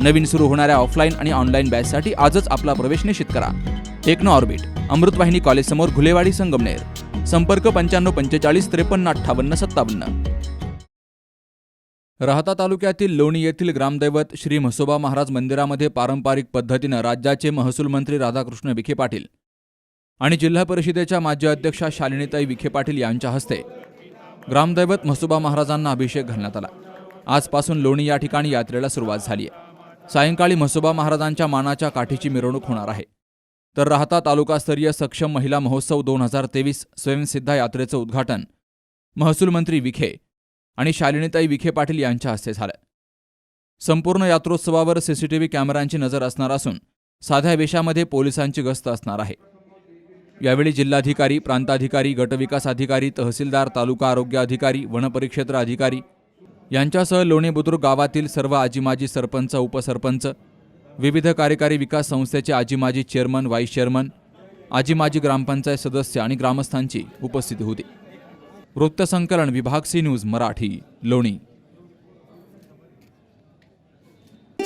नवीन सुरू होणाऱ्या ऑफलाईन आणि ऑनलाईन बॅचसाठी आजच आपला प्रवेश निश्चित करा. टेक्नो ऑर्बिट अमृतवाहिनी कॉलेजसमोर घुलेवाडी संगमनेर. संपर्क पंच्याण्णव पंचेचाळीस त्रेपन्न अठ्ठावन्न सत्तावन्न. राहता तालुक्यातील लोणी येथील ग्रामदैवत श्री म्हसोबा महाराज मंदिरामध्ये पारंपरिक पद्धतीनं राज्याचे महसूल मंत्री राधाकृष्ण विखे पाटील आणि जिल्हा परिषदेच्या माजी अध्यक्षा शालिनीताई विखे पाटील यांच्या हस्ते ग्रामदैवत म्हसोबा महाराजांना अभिषेक घालण्यात आला. आजपासून लोणी या ठिकाणी यात्रेला सुरुवात झाली आहे. सायंकाळी म्हसोबा महाराजांच्या मानाच्या काठीची मिरवणूक होणार आहे. तर राहता तालुकास्तरीय सक्षम महिला महोत्सव दोन हजार तेवीस स्वयंसिद्धा यात्रेचं उद्घाटन महसूल मंत्री विखे आणि शालिनीताई विखे पाटील यांच्या हस्ते झालं. संपूर्ण यात्रोत्सवावर सीसीटीव्ही कॅमेऱ्यांची नजर असणार असून साध्या वेशामध्ये पोलिसांची गस्त असणार आहे. यावेळी जिल्हाधिकारी प्रांताधिकारी गटविकास अधिकारी तहसीलदार तालुका आरोग्य अधिकारी वनपरिक्षेत्र अधिकारी यांच्यासह लोणी बुद्रुक गावातील सर्व आजीमाजी सरपंच उपसरपंच विविध कार्यकारी विकास संस्थेचे आजीमाजी चेअरमन व्हाईस चेअरमन आजीमाजी ग्रामपंचायत सदस्य आणि ग्रामस्थांची उपस्थिती होती. वृत्तसंकलन विभाग सी न्यूज मराठी लोणी.